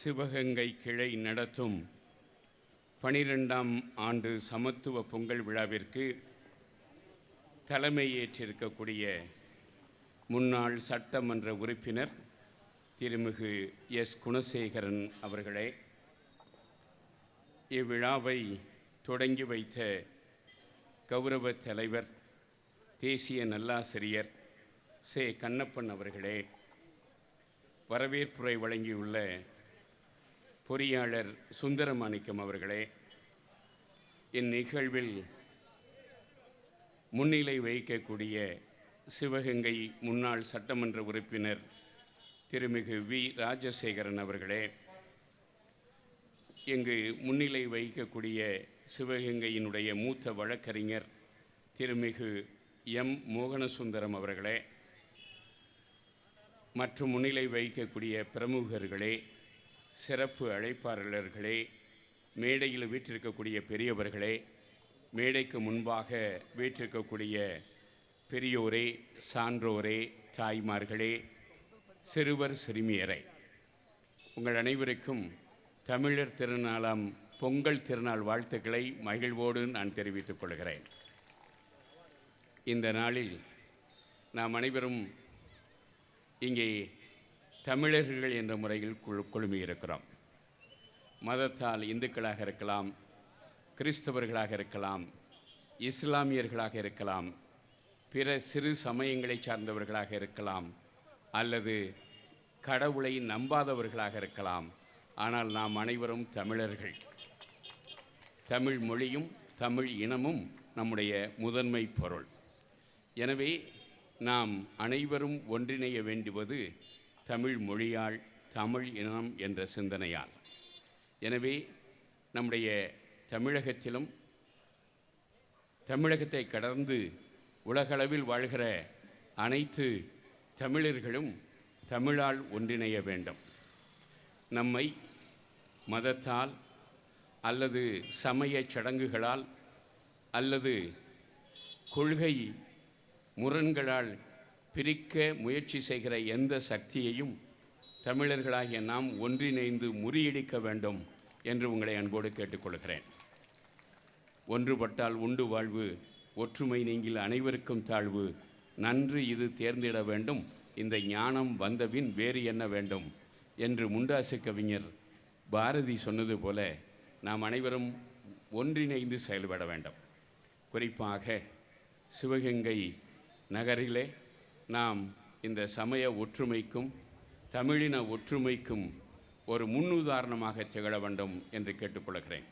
சிவகங்கை கிளை நடத்தும் பனிரெண்டாம் ஆண்டு சமத்துவ பொங்கல் விழாவிற்கு தலைமையேற்றிருக்கக்கூடிய முன்னாள் சட்டமன்ற உறுப்பினர் திருமிகு எஸ். குணசேகரன் அவர்களே இவ்விழாவை தொடங்கி வைத்த கௌரவ தலைவர் தேசிய நல்லாசிரியர் சே. கண்ணப்பன் அவர்களே வரவேற்புரை வழங்கியுள்ள பொறியாளர் சுந்தரமாணிக்கம் அவர்களே இந்நிகழ்வில் முன்னிலை வகிக்கக்கூடிய சிவகங்கை முன்னாள் சட்டமன்ற உறுப்பினர் திருமிகு வி. ராஜசேகரன் அவர்களே இங்கு முன்னிலை வகிக்கக்கூடிய சிவகங்கையினுடைய மூத்த வழக்கறிஞர் திருமிகு எம். மோகனசுந்தரம் அவர்களே மற்றும் முன்னிலை வகிக்கக்கூடிய பிரமுகர்களே சிறப்பு அழைப்பாளர்களே மேடையில் வீற்றிருக்கக்கூடிய பெரியவர்களே மேடைக்கு முன்பாக வீற்றிருக்கக்கூடிய பெரியோரே சான்றோரே தாய்மார்களே சிறுவர் சிறுமியரை உங்கள் அனைவருக்கும் தமிழர் திருநாளாம் பொங்கல் திருநாள் வாழ்த்துக்களை மகிழ்வோடு நான் தெரிவித்துக் கொள்கிறேன். இந்த நாளில் நாம் அனைவரும் இங்கே தமிழர்கள் என்ற முறையில் குழு குழுமியிருக்கிறோம். மதத்தால் இந்துக்களாக இருக்கலாம் கிறிஸ்தவர்களாக இருக்கலாம் இஸ்லாமியர்களாக இருக்கலாம் பிற சிறு சமயங்களை சார்ந்தவர்களாக இருக்கலாம் அல்லது கடவுளை நம்பாதவர்களாக இருக்கலாம். ஆனால் நாம் அனைவரும் தமிழர்கள். தமிழ் மொழியும் தமிழ் இனமும் நம்முடைய முதன்மை பொருள். எனவே நாம் அனைவரும் ஒன்றிணைய வேண்டுவது தமிழ் மொழியால் தமிழ் இனம் என்ற சிந்தனையால். எனவே நம்முடைய தமிழகத்திலும் தமிழகத்தை கடந்து உலகளவில் வாழ்கிற அனைத்து தமிழர்களும் தமிழால் ஒன்றிணைய வேண்டும். நம்மை மதத்தால் அல்லது சமயச் சடங்குகளால் அல்லது கொள்கை முரண்களால் பிரிக்க முயற்சி செய்கிற எந்த சக்தியையும் தமிழர்களாகிய நாம் ஒன்றிணைந்து முறியடிக்க வேண்டும் என்று உங்களை அன்போடு கேட்டுக்கொள்கிறேன். ஒன்றுபட்டால் உண்டு வாழ்வு ஒற்றுமை நீங்கில் அனைவருக்கும் தாழ்வு. நன்று இது தேர்ந்திட வேண்டும். இந்த ஞானம் வந்தபின் வேறு என்ன வேண்டும் என்று முண்டாசு கவிஞர் பாரதி சொன்னது போல நாம் அனைவரும் ஒன்றிணைந்து செயல்பட வேண்டும். குறிப்பாக சிவகங்கை நகரிலே நாம் இந்த சமய ஒற்றுமைக்கும் தமிழின ஒற்றுமைக்கும் ஒரு முன்னுதாரணமாக திகழ வேண்டும் என்று கேட்டுக்கொள்கிறேன்.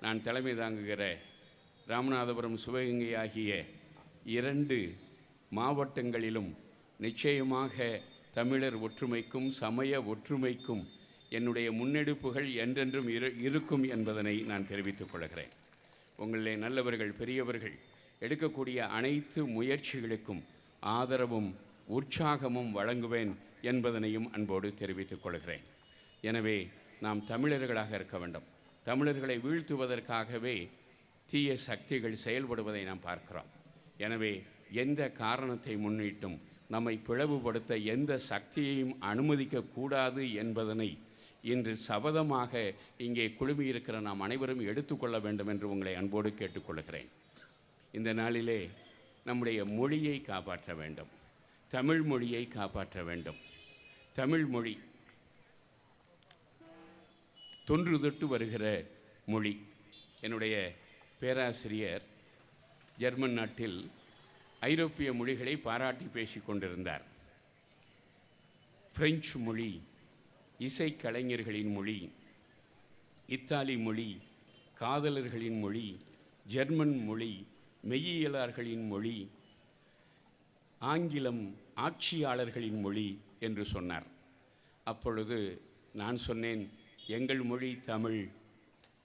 நான் தலைமை தாங்குகிற ராமநாதபுரம் சிவகங்கை ஆகிய இரண்டு மாவட்டங்களிலும் நிச்சயமாக தமிழர் ஒற்றுமைக்கும் சமய ஒற்றுமைக்கும் என்னுடைய முன்னெடுப்புகள் என்றென்றும் இரு இருக்கும் என்பதனை நான் தெரிவித்துக் கொள்கிறேன். உங்களிலே நல்லவர்கள் பெரியவர்கள் எடுக்கக்கூடிய அனைத்து முயற்சிகளுக்கும் ஆதரவும் உற்சாகமும் வழங்குவேன் என்பதனையும் அன்போடு தெரிவித்துக் கொள்கிறேன். எனவே நாம் தமிழர்களாக இருக்க வேண்டும். தமிழர்களை வீழ்த்துவதற்காகவே தீய சக்திகள் செயல்படுவதை நாம் பார்க்கிறோம். எனவே எந்த காரணத்தை முன்னிட்டும் நம்மை பிளவுபடுத்த எந்த சக்தியையும் அனுமதிக்கக்கூடாது என்பதனை இன்று சபதமாக இங்கே குழுமியிருக்கிற நாம் அனைவரும் எடுத்துக்கொள்ள வேண்டும் என்று உங்களை அன்போடு கேட்டுக்கொள்கிறேன். இந்த நாளிலே நம்முடைய மொழியை காப்பாற்ற வேண்டும். தமிழ் மொழியை காப்பாற்ற வேண்டும். தமிழ் மொழி தொன்று தொட்டு வருகிற மொழி. என்னுடைய பேராசிரியர் ஜெர்மன் நாட்டில் ஐரோப்பிய மொழிகளை பாராட்டி பேசி கொண்டிருந்தார். பிரெஞ்சு மொழி இசைக்கலைஞர்களின் மொழி இத்தாலி மொழி காதலர்களின் மொழி ஜெர்மன் மொழி மெய்யியலாளர்களின் மொழி ஆங்கிலம் ஆட்சியாளர்களின் மொழி என்று சொன்னார். அப்பொழுது நான் சொன்னேன் எங்கள் மொழி தமிழ்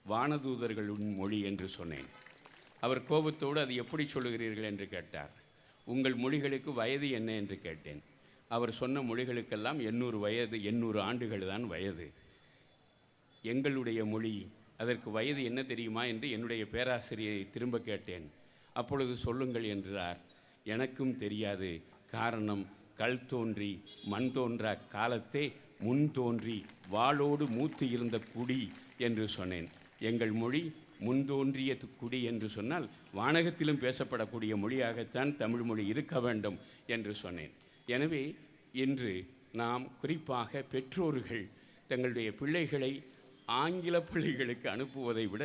வானதூதர்களின் மொழி என்று சொன்னேன். அவர் கோபத்தோடு அது எப்படி சொல்லுகிறீர்கள்? என்று கேட்டார். உங்கள் மொழிகளுக்கு வயது என்ன? என்று கேட்டேன். அவர் சொன்ன மொழிகளுக்கெல்லாம் எண்ணூறு வயது எண்ணூறு ஆண்டுகள் தான் வயது. எங்களுடைய மொழி அதற்கு வயது என்ன தெரியுமா? என்று என்னுடைய பேராசிரியரை திரும்ப கேட்டேன். அப்பொழுது சொல்லுங்கள் என்றார். எனக்கும் தெரியாது. காரணம் கல் தோன்றி மண் தோன்றா காலத்தே முன் தோன்றி வாளோடு மூத்து இருந்த குடி என்று சொன்னேன். எங்கள் மொழி முன்தோன்றிய குடி என்று சொன்னால் வானகத்திலும் பேசப்படக்கூடிய மொழியாகத்தான் தமிழ் மொழி இருக்க வேண்டும் என்று சொன்னேன். எனவே இன்று நாம் குறிப்பாக பெற்றோர்கள் தங்களுடைய பிள்ளைகளை ஆங்கில பள்ளிகளுக்கு அனுப்புவதை விட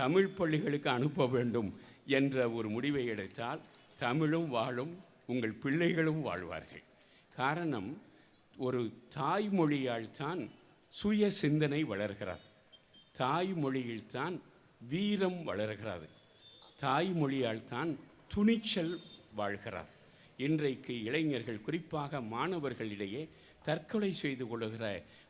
தமிழ் பள்ளிகளுக்கு அனுப்ப வேண்டும் என்ற ஒரு முடிவை எடுத்தால் தமிழும் வாழும் உங்கள் பிள்ளைகளும் வாழ்வார்கள். காரணம் ஒரு தாய்மொழியால் தான் சுய சிந்தனை வளர்கிறது. தாய்மொழியில்தான் வீரம் வளர்கிறது. தாய்மொழியால் தான் துணிச்சல் வாழ்கிறார் இன்றைக்கு இளைஞர்கள் குறிப்பாக மாணவர்களிடையே தற்கொலை செய்து கொள்ளுகிற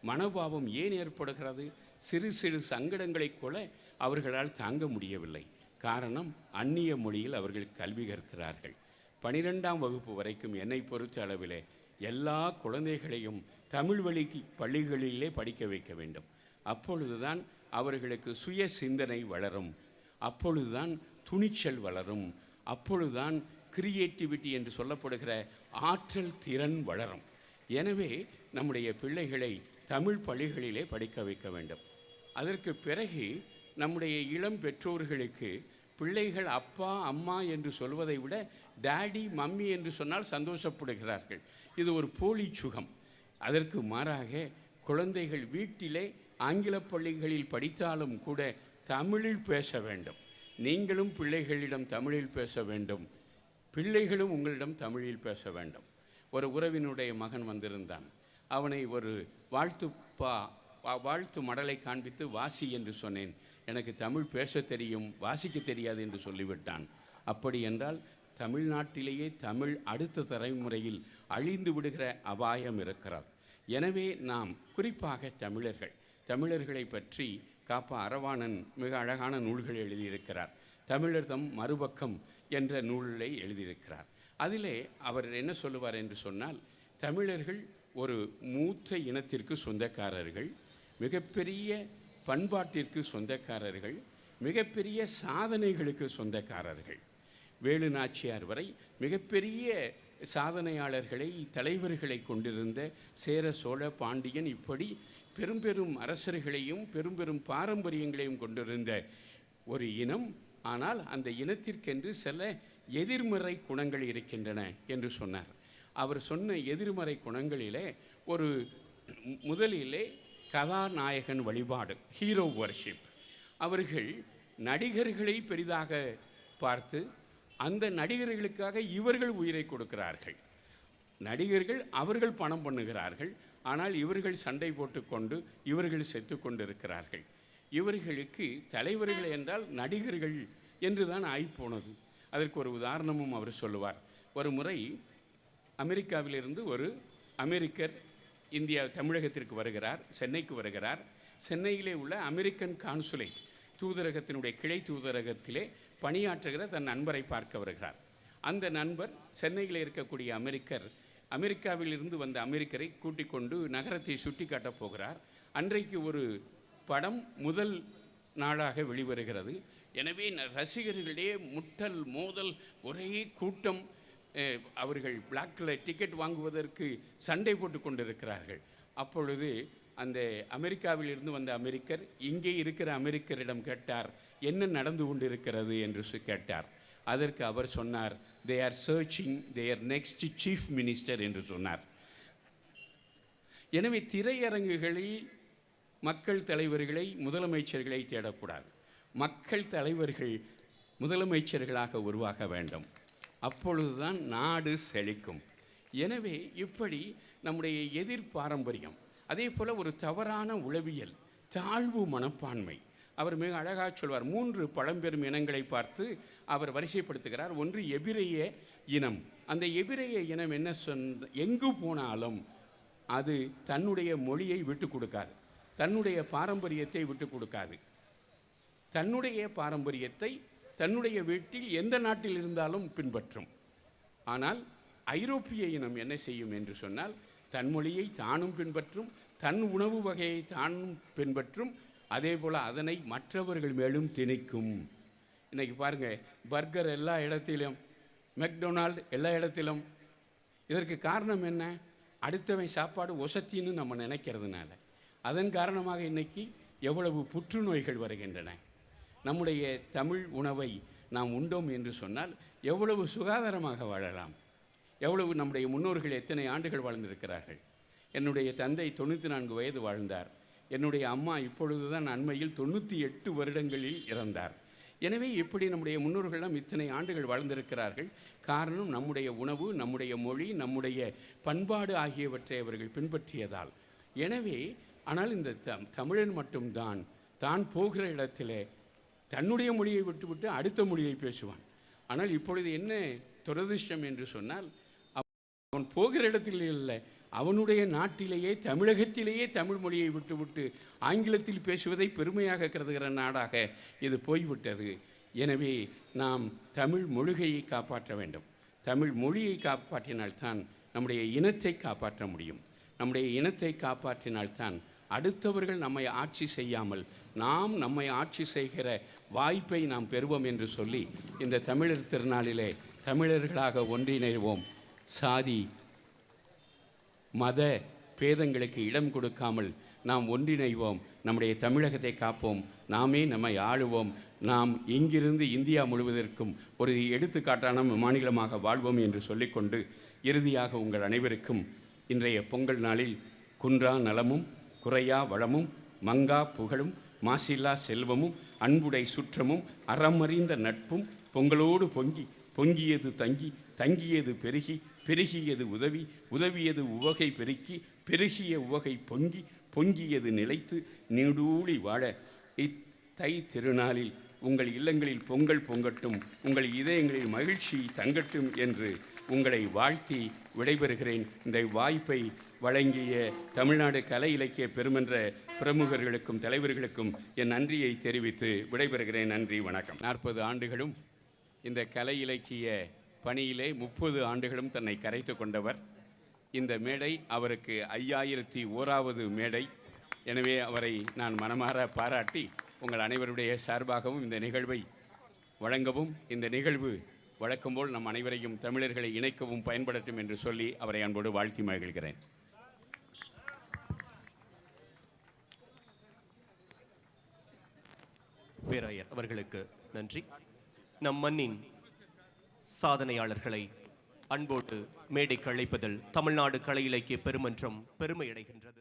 மனோபாவம் ஏன் ஏற்படுகிறது? சிறு சிறு சங்கடங்களை கூட அவர்களால் தாங்க முடியவில்லை. காரணம் அந்நிய மொழியில் அவர்கள் கல்வி கற்கிறார்கள். பனிரெண்டாம் வகுப்பு வரைக்கும் என்னை பொறுத்த அளவிலே எல்லா குழந்தைகளையும் தமிழ் வழி பள்ளிகளிலே படிக்க வைக்க வேண்டும். அப்பொழுதுதான் அவர்களுக்கு சுய சிந்தனை வளரும். அப்பொழுதுதான் துணிச்சல் வளரும். அப்பொழுதுதான் கிரியேட்டிவிட்டி என்று சொல்லப்படுகிற ஆற்றல் திறன் வளரும். எனவே நம்முடைய பிள்ளைகளை தமிழ் பள்ளிகளிலே படிக்க வைக்க வேண்டும். அதற்கு பிறகு நம்முடைய இளம் பெற்றோர்களுக்கு பிள்ளைகள் அப்பா அம்மா என்று சொல்வதை விட டாடி மம்மி என்று சொன்னால் சந்தோஷப்படுகிறார்கள். இது ஒரு போலி சுகம். அதற்கு மாறாக குழந்தைகள் வீட்டிலே ஆங்கில பள்ளிகளில் படித்தாலும் கூட தமிழில் பேச வேண்டும். நீங்களும் பிள்ளைகளிடம் தமிழில் பேச வேண்டும். பிள்ளைகளும் உங்களிடம் தமிழில் பேச வேண்டும். ஒரு உறவினுடைய மகன் வந்திருந்தான். அவனை ஒரு வாழ்த்துப்பா வாழ்த்து மடலை காண்பித்து வாசி என்று சொன்னேன். எனக்கு தமிழ் பேச தெரியும் வாசிக்க தெரியாது என்று சொல்லிவிட்டான். அப்படி என்றால் தமிழ்நாட்டிலேயே தமிழ் அடுத்த தலைமுறையில் அழிந்து விடுகிற அபாயம் இருக்கிறது எனவே நாம் குறிப்பாக தமிழர்கள் தமிழர்களை பற்றி காப்பா அரவாணன் மிக அழகான நூல்கள் எழுதியிருக்கிறார். தமிழர் தம் மறுபக்கம் என்ற நூலை எழுதியிருக்கிறார். அதிலே அவர் என்ன சொல்லுவார் என்று சொன்னால் தமிழர்கள் ஒரு மூத்த இனத்திற்கு சொந்தக்காரர்கள் மிகப்பெரிய பண்பாட்டிற்கு சொந்தக்காரர்கள் மிகப்பெரிய சாதனைகளுக்கு சொந்தக்காரர்கள். வேலு நாச்சியார் வரை மிகப்பெரிய சாதனையாளர்களை தலைவர்களை கொண்டிருந்த சேர சோழ பாண்டியன் இப்படி பெரும் பெரும் அரசர்களையும் பெரும் பெரும் பாரம்பரியங்களையும் கொண்டிருந்த ஒரு இனம். ஆனால் அந்த இனத்திற்கென்று சில எதிர்மறை குணங்கள் இருக்கின்றன என்று சொன்னார். அவர் சொன்ன எதிர்மறை குணங்களிலே ஒரு முதலிலே கதாநாயகன் வழிபாடு ஹீரோ வர்ஷிப் அவர்கள் நடிகர்களை பெரிதாக பார்த்து அந்த நடிகர்களுக்காக இவர்கள் உயிரை கொடுக்கிறார்கள். நடிகர்கள் அவர்கள் பணம் பண்ணுகிறார்கள் ஆனால் இவர்கள் சண்டை போட்டுக்கொண்டு இவர்கள் செத்து கொண்டிருக்கிறார்கள். இவர்களுக்கு தலைவர்கள் என்றால் நடிகர்கள் என்று தான் ஆகிப்போனது அதற்கு ஒரு உதாரணமும் அவர் சொல்லுவார். ஒரு முறை அமெரிக்காவிலிருந்து ஒரு அமெரிக்கர் இந்தியா தமிழகத்திற்கு வருகிறார் சென்னைக்கு வருகிறார். சென்னையிலே உள்ள அமெரிக்கன் கான்சுலேட் தூதரகத்தினுடைய கிளை தூதரகத்திலே பணியாற்றுகிற தன் நண்பரை பார்க்க வருகிறார். அந்த நண்பர் சென்னையில் இருக்கக்கூடிய அமெரிக்கர் அமெரிக்காவில் இருந்து வந்த அமெரிக்கரை கூட்டிக் கொண்டு நகரத்தை சுட்டி காட்டப் போகிறார். அன்றைக்கு ஒரு படம் முதல் நாளாக வெளிவருகிறது. எனவே ரசிகர்களிடையே முட்டல் மோதல் ஒரே கூட்டம் அவர்கள் பிளாக்கில் டிக்கெட் வாங்குவதற்கு சண்டை போட்டு கொண்டிருக்கிறார்கள். அப்பொழுது அந்த அமெரிக்காவில் இருந்து வந்த அமெரிக்கர் இங்கே இருக்கிற அமெரிக்கரிடம் கேட்டார் என்ன நடந்து கொண்டிருக்கிறது? என்று கேட்டார். அதற்கு அவர் சொன்னார் they are searching their next chief minister என்று சொன்னார். எனவே திரையரங்குகளில் மக்கள் தலைவர்களை முதலமைச்சர்களை தேடக்கூடாது. மக்கள் தலைவர்கள் முதலமைச்சர்களாக உருவாக வேண்டும். அப்பொழுதுதான் நாடு செழிக்கும். எனவே இப்படி நம்முடைய எதிர் பாரம்பரியம் அதே போல் ஒரு தவறான உளவியல் தாழ்வு மனப்பான்மை அவர் மிக அழகாக சொல்வார். மூன்று பழம்பெரும் இனங்களை பார்த்து அவர் வரிசைப்படுத்துகிறார். ஒன்று எபிரைய இனம். அந்த எபிரைய இனம் என்ன சொன்ன எங்கு போனாலும் அது தன்னுடைய மொழியை விட்டு கொடுக்காது. தன்னுடைய பாரம்பரியத்தை விட்டு கொடுக்காது. தன்னுடைய பாரம்பரியத்தை தன்னுடைய வீட்டில் எந்த நாட்டில் இருந்தாலும் பின்பற்றும். ஆனால் ஐரோப்பிய இனம் என்ன செய்யும் என்று சொன்னால் தன் மொழியை தானும் பின்பற்றும் தன் உணவு வகையை தானும் பின்பற்றும் அதே போல் அதனை மற்றவர்கள் மேலும் திணிக்கும். இன்றைக்கி பாருங்கள் பர்கர் எல்லா இடத்திலும் மெக்டொனால்டு எல்லா இடத்திலும். இதற்கு காரணம் என்ன? அடுத்தவன் சாப்பாடு ஒசத்தின்னு நம்ம நினைக்கிறதுனால. அதன் காரணமாக இன்றைக்கி எவ்வளவு புற்றுநோய்கள் வருகின்றன. நம்முடைய தமிழ் உணவை நாம் உண்டோம் என்று சொன்னால் எவ்வளவு சுகாதாரமாக வாழலாம்? எவ்வளவு நம்முடைய முன்னோர்கள் எத்தனை ஆண்டுகள் வாழ்ந்திருக்கிறார்கள்? என்னுடைய தந்தை தொண்ணூற்றி நான்கு வயது வாழ்ந்தார். என்னுடைய அம்மா இப்பொழுதுதான் அண்மையில் தொண்ணூற்றி எட்டு வருடங்களில் இறந்தார். எனவே இப்படி நம்முடைய முன்னோர்கள்லாம் இத்தனை ஆண்டுகள் வாழ்ந்திருக்கிறார்கள். காரணம் நம்முடைய உணவு நம்முடைய மொழி நம்முடைய பண்பாடு ஆகியவற்றை அவர்கள் பின்பற்றியதால். எனவே ஆனால் இந்த த தமிழன் மட்டும்தான் தான் போகிற இடத்திலே தன்னுடைய மொழியை விட்டுவிட்டு அடுத்த மொழியை பேசுவான். ஆனால் இப்பொழுது என்ன துரதிர்ஷ்டம் என்று சொன்னால் அவன் போகிற இடத்தில் இல்லை. அவனுடைய நாட்டிலேயே தமிழகத்திலேயே தமிழ் மொழியை விட்டுவிட்டு ஆங்கிலத்தில் பேசுவதை பெருமையாக கருதுகிற நாடாக இது போய்விட்டது. எனவே நாம் தமிழ் மொழிகையை காப்பாற்ற வேண்டும். தமிழ் மொழியை காப்பாற்றினால்தான் நம்முடைய இனத்தை காப்பாற்ற முடியும். நம்முடைய இனத்தை காப்பாற்றினால்தான் அடுத்தவர்கள் நம்மை ஆட்சி செய்யாமல் நாம் நம்மை ஆட்சி செய்கிற வாய்ப்பை நாம் பெறுவோம் என்று சொல்லி இந்த தமிழர் திருநாளிலே தமிழர்களாக ஒன்றிணைவோம். சாதி மத பேதங்களுக்கு இடம் கொடுக்காமல் நாம் ஒன்றிணைவோம். நம்முடைய தமிழகத்தை காப்போம். நாமே நம்மை ஆளுவோம். நாம் இங்கிருந்து இந்தியா முழுவதற்கும் ஒரு எடுத்துக்காட்டான மாநிலமாக வாழ்வோம் என்று சொல்லிக்கொண்டு இறுதியாக உங்கள் அனைவருக்கும் இன்றைய பொங்கல் நாளில் குன்றா நலமும் குறையா வளமும் மங்கா புகழும் மாசில்லா செல்வமும் அன்புடை சுற்றமும் அறமறிந்த நட்பும் பொங்கலோடு பொங்கி பொங்கியது தங்கி தங்கியது பெருகி பெருகியது உதவி உதவியது உவகை பெருக்கி பெருகிய உவகை பொங்கி பொங்கியது நிலைத்து நீடூழி வாழ. இத்தை திருநாளில் உங்கள் இல்லங்களில் பொங்கல் பொங்கட்டும் உங்கள் இதயங்களில் மகிழ்ச்சி தங்கட்டும் என்று உங்களை வாழ்த்தி விடைபெறுகிறேன். இந்த வாய்ப்பை வழங்கிய தமிழ்நாடு கலை இலக்கிய பெருமன்ற பிரமுகர்களுக்கும் தலைவர்களுக்கும் என் நன்றியை தெரிவித்து விடைபெறுகிறேன். நன்றி வணக்கம். நாற்பது ஆண்டுகளும் இந்த கலை இலக்கிய பணியிலே முப்பது ஆண்டுகளும் தன்னை கரைத்து கொண்டவர். இந்த மேடை அவருக்கு ஐயாயிரத்தி ஓராவது மேடை. எனவே அவரை நான் மனமாற பாராட்டி உங்கள் அனைவருடைய சார்பாகவும் இந்த நிகழ்வை வழங்கவும் இந்த நிகழ்வு வழக்கம்போல் நம் அனைவரையும் தமிழர்களை இணைக்கவும் பயன்படட்டும் என்று சொல்லி அவரை அன்போடு வாழ்த்தி மகிழ்கிறேன். பேராயர் அவர்களுக்கு நன்றி. நம் மண்ணின் சாதனையாளர்களை அன்போடு மேடைக்கு அழைப்பதில் தமிழ்நாடு கலை இலக்கிய பெருமன்றம் பெருமையடைகின்றது